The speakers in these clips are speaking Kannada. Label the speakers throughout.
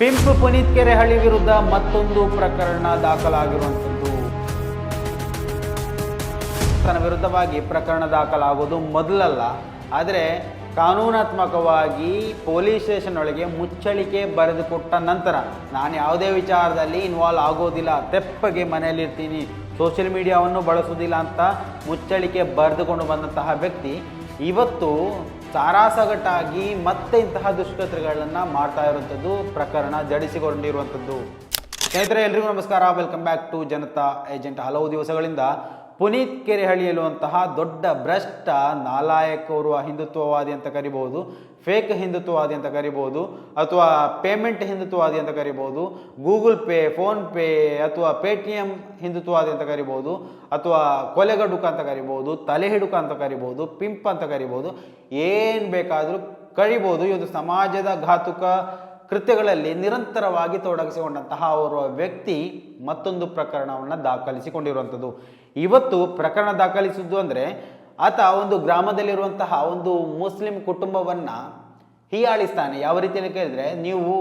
Speaker 1: ಪಿಂಪ್ ಪುನೀತ್ ಕೆರೆಹಳ್ಳಿ ವಿರುದ್ಧ ಮತ್ತೊಂದು ಪ್ರಕರಣ ದಾಖಲಾಗಿರುವಂಥದ್ದು. ತನ್ನ ವಿರುದ್ಧವಾಗಿ ಪ್ರಕರಣ ದಾಖಲಾಗೋದು ಮೊದಲಲ್ಲ. ಆದರೆ ಕಾನೂನಾತ್ಮಕವಾಗಿ ಪೊಲೀಸ್ ಸ್ಟೇಷನ್ ಒಳಗೆ ಮುಚ್ಚಳಿಕೆ ಬರೆದುಕೊಟ್ಟ ನಂತರ ನಾನು ಯಾವುದೇ ವಿಚಾರದಲ್ಲಿ ಇನ್ವಾಲ್ವ್ ಆಗೋದಿಲ್ಲ, ತೆಪ್ಪಗೆ ಮನೆಯಲ್ಲಿರ್ತೀನಿ ಸೋಷಿಯಲ್ ಮೀಡಿಯಾವನ್ನು ಬಳಸೋದಿಲ್ಲ ಅಂತ ಮುಚ್ಚಳಿಕೆ ಬರೆದುಕೊಂಡು ಬಂದಂತಹ ವ್ಯಕ್ತಿ ಇವತ್ತು ಸಾರಾಸಗಟಾಗಿ ಮತ್ತೆ ಇಂತಹ ದುಷ್ಕೃತ್ಯಗಳನ್ನು ಮಾಡ್ತಾ ಇರುವಂಥದ್ದು ಪ್ರಕರಣ ಜಡಿಸಿಕೊಂಡಿರುವಂಥದ್ದು. ಸ್ನೇಹಿತರೆ, ಎಲ್ರಿಗೂ ನಮಸ್ಕಾರ. Welcome back to Janata agent ಹಲವು ದಿವಸಗಳಿಂದ ಪುನೀತ್ ಕೆರೆಹಳ್ಳಿಯಲ್ಲುವಂತಹ ದೊಡ್ಡ ಭ್ರಷ್ಟ ನಾಲಾಯಕ ಓರ್ವ ಹಿಂದುತ್ವವಾದಿ ಅಂತ ಕರಿಬಹುದು ಫೇಕ್ ಹಿಂದುತ್ವವಾದಿ ಅಂತ ಕರಿಬಹುದು, ಅಥವಾ ಪೇಮೆಂಟ್ ಹಿಂದುತ್ವವಾದಿ ಅಂತ ಕರಿಬಹುದು ಗೂಗಲ್ ಪೇ ಫೋನ್ ಪೇ ಅಥವಾ ಪೇಟಿಎಂ ಹಿಂದುತ್ವವಾದಿ ಅಂತ ಕರಿಬಹುದು, ಅಥವಾ ಕೊಲೆಗಡುಕ ಅಂತ ಕರಿಬಹುದು ತಲೆ ಹಿಡುಕ ಅಂತ ಕರಿಬಹುದು ಪಿಂಪ್ ಅಂತ ಕರಿಬಹುದು, ಏನು ಬೇಕಾದರೂ ಕರಿಬಹುದು. ಇವತ್ತು ಸಮಾಜದ ಘಾತುಕ ಕೃತ್ಯಗಳಲ್ಲಿ ನಿರಂತರವಾಗಿ ತೊಡಗಿಸಿಕೊಂಡಂತಹ ಅವರು ವ್ಯಕ್ತಿ ಮತ್ತೊಂದು ಪ್ರಕರಣವನ್ನು ದಾಖಲಿಸಿಕೊಂಡಿರುವಂಥದ್ದು. ಇವತ್ತು ಪ್ರಕರಣ ದಾಖಲಿಸಿದ್ದು ಅಂದರೆ ಆತ ಒಂದು ಗ್ರಾಮದಲ್ಲಿರುವಂತಹ ಒಂದು ಮುಸ್ಲಿಂ ಕುಟುಂಬವನ್ನು ಹೀಯಾಳಿಸ್ತಾನೆ. ಯಾವ ರೀತಿಯಲ್ಲಿ ಕೇಳಿದ್ರೆ ನೀವು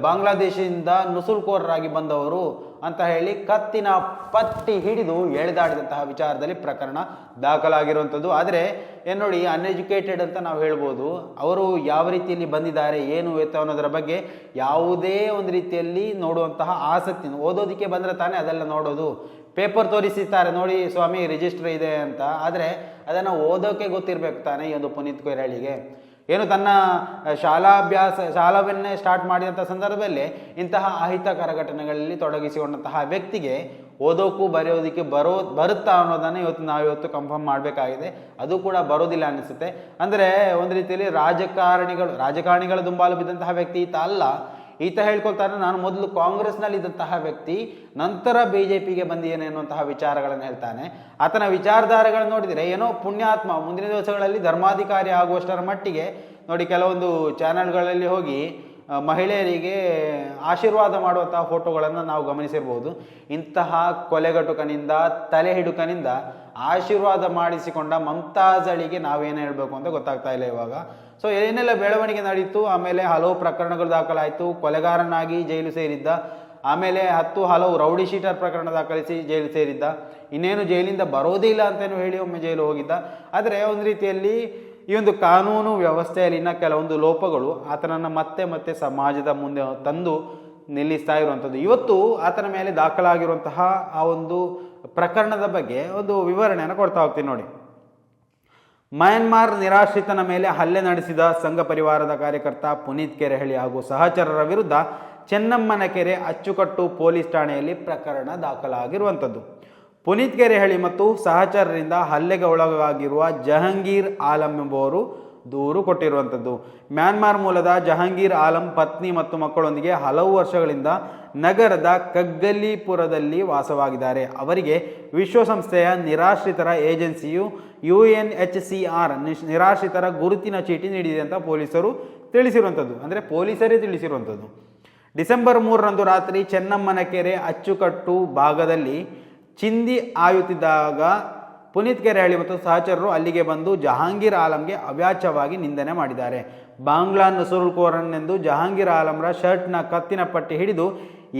Speaker 1: ಬಾಂಗ್ಲಾದೇಶದಿಂದ ನುಸುಲ್ಕೋರರಾಗಿ ಬಂದವರು ಅಂತ ಹೇಳಿ ಕತ್ತಿನ ಪಟ್ಟಿ ಹಿಡಿದು ಎಳೆದಾಡಿದಂತಹ ವಿಚಾರದಲ್ಲಿ ಪ್ರಕರಣ ದಾಖಲಾಗಿರುವಂಥದ್ದು. ಆದರೆ, ಏನು ನೋಡಿ ಅನ್ಎಜುಕೇಟೆಡ್ ಅಂತ ನಾವು ಹೇಳ್ಬೋದು. ಅವರು ಯಾವ ರೀತಿಯಲ್ಲಿ ಬಂದಿದ್ದಾರೆ, ಏನು ಎತ್ತ ಅನ್ನೋದರ ಬಗ್ಗೆ ಯಾವುದೇ ಒಂದು ರೀತಿಯಲ್ಲಿ ನೋಡುವಂತಹ ಆಸಕ್ತಿ ಓದೋದಕ್ಕೆ ಬಂದರೆ ತಾನೇ ಅದೆಲ್ಲ ನೋಡೋದು. ಪೇಪರ್ ತೋರಿಸಿರ್ತಾರೆ, ನೋಡಿ, ಸ್ವಾಮಿ ರಿಜಿಸ್ಟರ್ ಇದೆ ಅಂತ. ಆದರೆ, ಅದನ್ನು ಓದೋಕೆ ಗೊತ್ತಿರಬೇಕು ತಾನೇ ಈ ಒಂದು ಪುನೀತ್ ಕೊಯ್ರಾಳಿಗೆ. ಏನು ತನ್ನ ಶಾಲಾಭ್ಯಾಸ, ಶಾಲಾವನ್ನೇ ಸ್ಟಾರ್ಟ್ ಮಾಡಿದಂಥ ಸಂದರ್ಭದಲ್ಲಿ ಇಂತಹ ಅಹಿತಕರ ಘಟನೆಗಳಲ್ಲಿ ತೊಡಗಿಸಿಕೊಂಡಂತಹ ವ್ಯಕ್ತಿಗೆ ಓದೋಕ್ಕೂ ಬರೆಯೋದಕ್ಕೆ ಬರೋ, ಬರುತ್ತಾ ಅನ್ನೋದನ್ನು ಇವತ್ತು ನಾವು ಇವತ್ತು ಕನ್ಫರ್ಮ್ ಮಾಡಬೇಕಾಗಿದೆ. ಅದು ಕೂಡ ಬರೋದಿಲ್ಲ ಅನಿಸುತ್ತೆ. ಅಂದರೆ ಒಂದು ರೀತಿಯಲ್ಲಿ ರಾಜಕಾರಣಿಗಳು, ರಾಜಕಾರಣಿಗಳ ದುಂಬಾಲು ಬಿದ್ದಂತಹ ವ್ಯಕ್ತಿ ಈತ ಅಲ್ಲ. ಈತ ಹೇಳ್ಕೊಳ್ತಾರೆ ನಾನು ಮೊದಲು ಕಾಂಗ್ರೆಸ್ನಲ್ಲಿ ಇದ್ದಂತಹ ವ್ಯಕ್ತಿ, ನಂತರ ಬಿ ಜೆ ಪಿಗೆ ಬಂದಿದ್ದೇನೆ ಅನ್ನುವಂತಹ ವಿಚಾರಗಳನ್ನು ಹೇಳ್ತಾನೆ. ಆತನ ವಿಚಾರಧಾರೆಗಳನ್ನು ನೋಡಿದರೆ ಏನೋ ಪುಣ್ಯಾತ್ಮ, ಮುಂದಿನ ದಿವಸಗಳಲ್ಲಿ ಧರ್ಮಾಧಿಕಾರಿ ಆಗುವಷ್ಟರ ಮಟ್ಟಿಗೆ ನೋಡಿ ಕೆಲವೊಂದು ಚಾನೆಲ್ಗಳಲ್ಲಿ ಹೋಗಿ ಮಹಿಳೆಯರಿಗೆ ಆಶೀರ್ವಾದ ಮಾಡುವಂತಹ ಫೋಟೋಗಳನ್ನು ನಾವು ಗಮನಿಸಿರ್ಬೋದು. ಇಂತಹ ಕೊಲೆಗಟುಕನಿಂದ ತಲೆ ಹಿಡುಕನಿಂದ ಆಶೀರ್ವಾದ ಮಾಡಿಸಿಕೊಂಡ ಮಮತಾಜಳಿಗೆ ನಾವೇನು ಹೇಳಬೇಕು ಅಂತ ಗೊತ್ತಾಗ್ತಾ ಇಲ್ಲ ಇವಾಗ. ಸೊ ಏನೆಲ್ಲ ಬೆಳವಣಿಗೆ ನಡೀತು? ಆಮೇಲೆ ಹಲವು ಪ್ರಕರಣಗಳು ದಾಖಲಾಯಿತು. ಕೊಲೆಗಾರನಾಗಿ ಜೈಲು ಸೇರಿದ್ದ. ಆಮೇಲೆ ಹತ್ತು ಹಲವು ರೌಡಿ ಶೀಟರ್ ಪ್ರಕರಣ ದಾಖಲಿಸಿ ಜೈಲು ಸೇರಿದ್ದ. ಇನ್ನೇನು ಜೈಲಿಂದ ಬರೋದೇ ಇಲ್ಲ ಅಂತೇನು ಹೇಳಿ ಒಮ್ಮೆ ಜೈಲು ಹೋಗಿದ್ದ. ಆದರೆ ಒಂದು ರೀತಿಯಲ್ಲಿ ಈ ಒಂದು ಕಾನೂನು ವ್ಯವಸ್ಥೆಯಲ್ಲಿನ ಕೆಲವೊಂದು ಲೋಪಗಳು ಆತನನ್ನು ಮತ್ತೆ ಮತ್ತೆ ಸಮಾಜದ ಮುಂದೆ ತಂದು ನಿಲ್ಲಿಸ್ತಾ ಇರುವಂಥದ್ದು. ಇವತ್ತು ಆತನ ಮೇಲೆ ದಾಖಲಾಗಿರುವಂತಹ ಆ ಒಂದು ಪ್ರಕರಣದ ಬಗ್ಗೆ ಒಂದು ವಿವರಣೆಯನ್ನು ಕೊಡ್ತಾ ಹೋಗ್ತೀನಿ ನೋಡಿ. ಮಯನ್ಮಾರ್ ನಿರಾಶ್ರಿತನ ಮೇಲೆ ಹಲ್ಲೆ ನಡೆಸಿದ ಸಂಘ ಪರಿವಾರದ ಕಾರ್ಯಕರ್ತ ಪುನೀತ್ ಕೆರೆಹಳ್ಳಿ ಹಾಗೂ ಸಹಚರರ ವಿರುದ್ಧ ಚೆನ್ನಮ್ಮನ ಕೆರೆ ಅಚ್ಚುಕಟ್ಟು ಪೊಲೀಸ್ ಠಾಣೆಯಲ್ಲಿ ಪ್ರಕರಣ ದಾಖಲಾಗಿರುವಂಥದ್ದು. ಪುನೀತ್ ಕೆರೆಹಳ್ಳಿ ಮತ್ತು ಸಹಚರರಿಂದ ಹಲ್ಲೆಗೆ ಒಳಗಾಗಿರುವ ಜಹಂಗೀರ್ ಆಲಂ ಎಂಬುವರು ದೂರು ಕೊಟ್ಟಿರುವಂಥದ್ದು. ಮ್ಯಾನ್ಮಾರ್ ಮೂಲದ ಜಹಾಂಗೀರ್ ಆಲಂ ಪತ್ನಿ ಮತ್ತು ಮಕ್ಕಳೊಂದಿಗೆ ಹಲವು ವರ್ಷಗಳಿಂದ ನಗರದ ಕಗ್ಗಲಿಪುರದಲ್ಲಿ ವಾಸವಾಗಿದ್ದಾರೆ. ಅವರಿಗೆ ವಿಶ್ವಸಂಸ್ಥೆಯ ನಿರಾಶ್ರಿತರ ಏಜೆನ್ಸಿಯು U N H C R ನಿರಾಶ್ರಿತರ ಗುರುತಿನ ಚೀಟಿ ನೀಡಿದೆ ಅಂತ ಪೊಲೀಸರು ತಿಳಿಸಿರುವಂಥದ್ದು. ಅಂದರೆ ಪೊಲೀಸರೇ ತಿಳಿಸಿರುವಂಥದ್ದು. ಡಿಸೆಂಬರ್ ಮೂರರಂದು ರಾತ್ರಿ ಚೆನ್ನಮ್ಮನ ಕೆರೆ ಅಚ್ಚುಕಟ್ಟು ಭಾಗದಲ್ಲಿ ಚಿಂದಿ ಆಯುತ್ತಿದ್ದಾಗ ಪುನೀತ್ ಕೆರೆಹಳ್ಳಿ ಮತ್ತು ಸಹಚರರು ಅಲ್ಲಿಗೆ ಬಂದು ಜಹಾಂಗೀರ್ ಆಲಂಗೆ ಅವ್ಯಾಚ್ಯವಾಗಿ ನಿಂದನೆ ಮಾಡಿದ್ದಾರೆ. ಬಾಂಗ್ಲಾ ನಸುರುಲ್ಕೋರನ್ನೆಂದು ಜಹಾಂಗೀರ್ ಆಲಂರ ಶರ್ಟ್ನ ಕತ್ತಿನ ಪಟ್ಟಿ ಹಿಡಿದು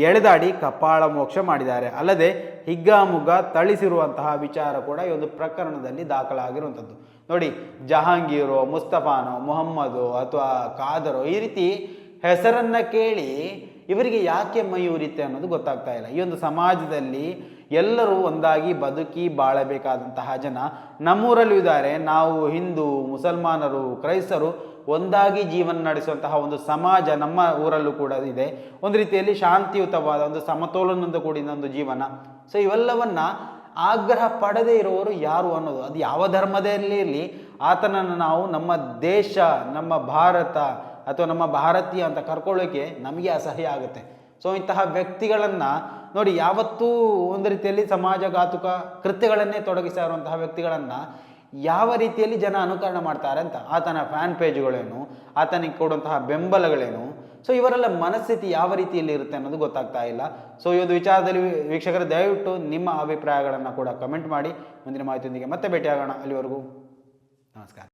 Speaker 1: ಎಳೆದಾಡಿ ಕಪಾಳ ಮೋಕ್ಷ ಮಾಡಿದ್ದಾರೆ. ಅಲ್ಲದೆ ಹಿಗ್ಗಾಮುಗ್ಗ ತಳಿಸಿರುವಂತಹ ವಿಚಾರ ಕೂಡ ಈ ಒಂದು ಪ್ರಕರಣದಲ್ಲಿ ದಾಖಲಾಗಿರುವಂಥದ್ದು. ನೋಡಿ, ಜಹಾಂಗೀರು, ಮುಸ್ತಫಾನೋ, ಮೊಹಮ್ಮದು ಅಥವಾ ಕಾದರೋ ಈ ರೀತಿ ಹೆಸರನ್ನು ಕೇಳಿ ಇವರಿಗೆ ಯಾಕೆ ಮೈ ಅನ್ನೋದು ಗೊತ್ತಾಗ್ತಾ ಇಲ್ಲ. ಈ ಒಂದು ಸಮಾಜದಲ್ಲಿ ಎಲ್ಲರೂ ಒಂದಾಗಿ ಬದುಕಿ ಬಾಳಬೇಕಾದಂತಹ ಜನ ನಮ್ಮೂರಲ್ಲೂ ಇದ್ದಾರೆ. ನಾವು ಹಿಂದೂ, ಮುಸಲ್ಮಾನರು, ಕ್ರೈಸ್ತರು ಒಂದಾಗಿ ಜೀವನ ನಡೆಸುವಂತಹ ಒಂದು ಸಮಾಜ ನಮ್ಮ ಊರಲ್ಲೂ ಕೂಡ ಇದೆ. ಒಂದು ರೀತಿಯಲ್ಲಿ ಶಾಂತಿಯುತವಾದ ಒಂದು ಸಮತೋಲನದಿಂದ ಕೂಡಿದ ಒಂದು ಜೀವನ. ಸೊ ಇವೆಲ್ಲವನ್ನ ಆಗ್ರಹ ಪಡದೇ ಇರುವವರು ಯಾರು ಅನ್ನೋದು ಅದು ಯಾವ ಧರ್ಮದಲ್ಲಿ ಇರಲಿ, ಆತನನ್ನು ನಾವು ನಮ್ಮ ದೇಶ, ನಮ್ಮ ಭಾರತ ಅಥವಾ ನಮ್ಮ ಭಾರತೀಯ ಅಂತ ಕರ್ಕೊಳ್ಳೋಕೆ ನಮಗೆ ಅಸಹ್ಯ ಆಗುತ್ತೆ. ಸೊ ಇಂತಹ ವ್ಯಕ್ತಿಗಳನ್ನು ನೋಡಿ, ಯಾವತ್ತೂ ಒಂದು ರೀತಿಯಲ್ಲಿ ಸಮಾಜಘಾತುಕ ಕೃತ್ಯಗಳನ್ನೇ ತೊಡಗಿಸ್ತಾ ಇರುವಂತಹ ವ್ಯಕ್ತಿಗಳನ್ನು ಯಾವ ರೀತಿಯಲ್ಲಿ ಜನ ಅನುಕರಣ ಮಾಡ್ತಾರೆ ಅಂತ, ಆತನ ಫ್ಯಾನ್ ಪೇಜ್ಗಳೇನು ಆತನಿಗೆ ಕೊಡುವಂತಹ ಬೆಂಬಲಗಳೇನು ಸೊ ಇವರೆಲ್ಲ ಮನಸ್ಥಿತಿ ಯಾವ ರೀತಿಯಲ್ಲಿ ಇರುತ್ತೆ ಅನ್ನೋದು ಗೊತ್ತಾಗ್ತಾ ಇಲ್ಲ. ಸೊ ಈ ಒಂದು ವಿಚಾರದಲ್ಲಿ ವೀಕ್ಷಕರು, ದಯವಿಟ್ಟು ನಿಮ್ಮ ಅಭಿಪ್ರಾಯಗಳನ್ನು ಕೂಡ ಕಮೆಂಟ್ ಮಾಡಿ. ಮುಂದಿನ ಮಾಹಿತಿಯೊಂದಿಗೆ ಮತ್ತೆ ಭೇಟಿಯಾಗೋಣ. ಅಲ್ಲಿವರೆಗೂ ನಮಸ್ಕಾರ.